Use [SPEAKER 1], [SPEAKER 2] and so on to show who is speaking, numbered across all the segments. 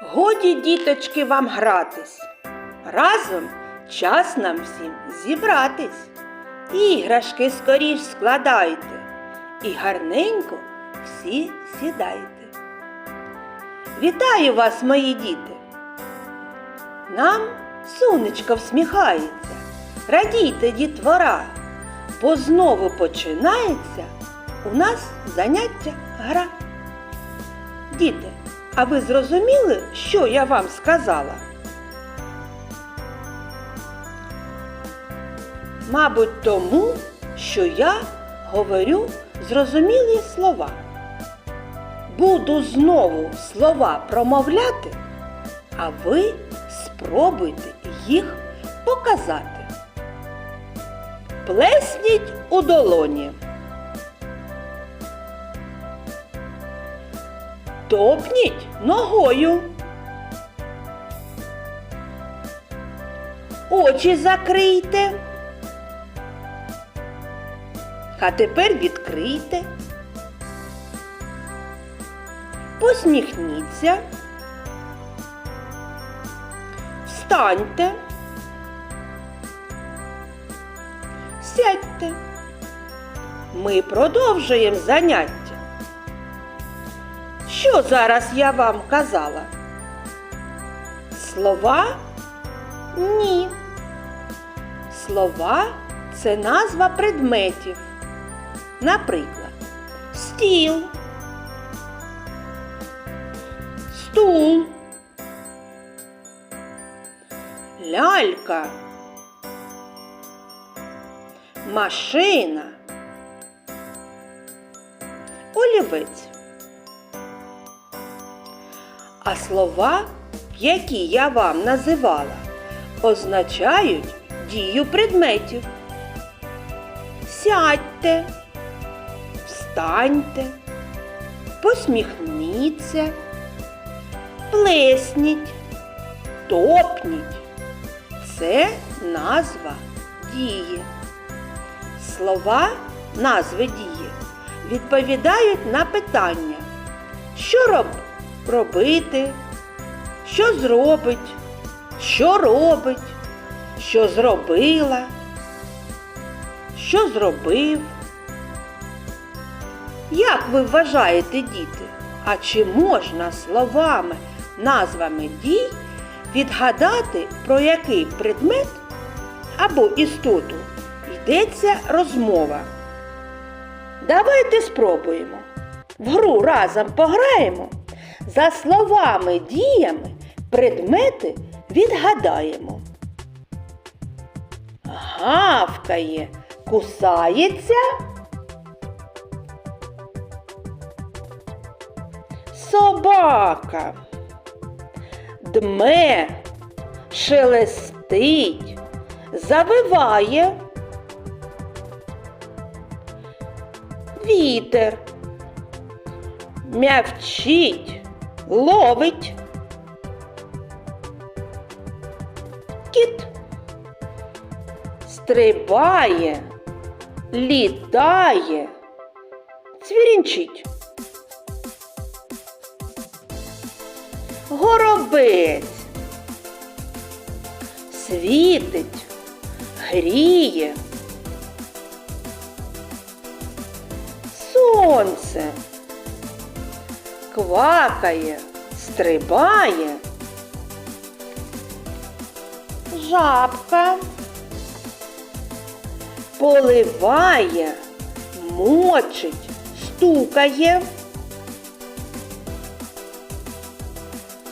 [SPEAKER 1] Годі, діточки, вам гратись. Разом час нам всім зібратись. Іграшки скоріш складайте і гарненько всі сідайте. Вітаю вас, мої діти! Нам сонечко всміхається, радійте, дітвора, бо знову починається у нас заняття гра. Діти, а ви зрозуміли, що я вам сказала? Мабуть, тому, що я говорю зрозумілі слова. Буду знову слова промовляти, а ви спробуйте їх показати. Плесніть у долоні. Топніть ногою. Очі закрийте. А тепер відкрийте. Посміхніться. Встаньте. Сядьте. Ми продовжуємо заняття. Що зараз я вам казала? Слова? Ні. Слова це назва предметів. Наприклад, стіл, стул, лялька, машина, олівець. А слова, які я вам називала, означають дію предметів. Сядьте, встаньте, посміхніться, плесніть, топніть. Це назва дії. Слова назви дії відповідають на питання, що роб... робити, що зробить, що робить, що зробила, що зробив. Як ви вважаєте, діти, а чи можна словами, назвами дій відгадати, про який предмет або істоту йдеться розмова? Давайте спробуємо. В гру разом пограємо. За словами, діями предмети відгадаємо. Гавкає, кусається. Собака дме, шелестить, завиває. Вітер м'явчить, ловить. Кіт стрибає, літає, цвірінчить. Горобець світить, гріє. Сонце квакає, стрибає. Жабка поливає, мочить, стукає.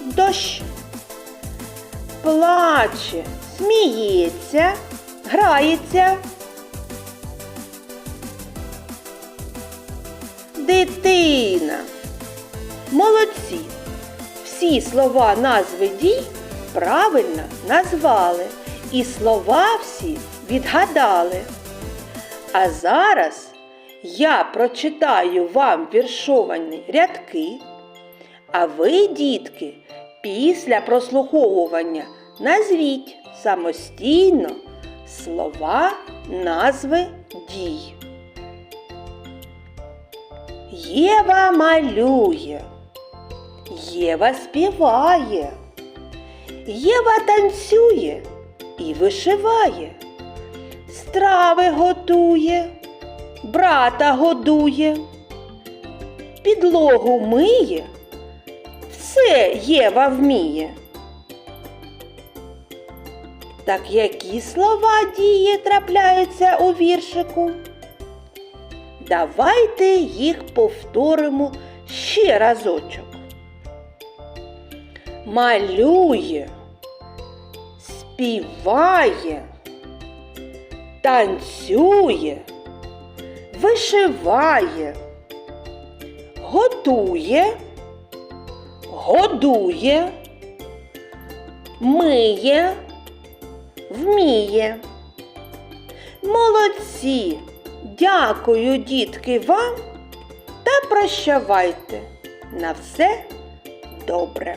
[SPEAKER 1] Дощ плаче, сміється, грається. Дитина. Молодці. Всі слова назви дій правильно назвали і слова всі відгадали. А зараз я прочитаю вам віршовані рядки, а ви, дітки, після прослуховування назвіть самостійно слова назви дій. Єва малює, Єва співає. Єва танцює і вишиває. Страви готує, брата годує, підлогу миє. Все Єва вміє. Так які слова дії трапляються у віршику? Давайте їх повторимо ще разочок. Малює, співає, танцює, вишиває, готує, годує, миє, вміє. Молодці! Дякую, дітки, вам та прощавайте. На все добре.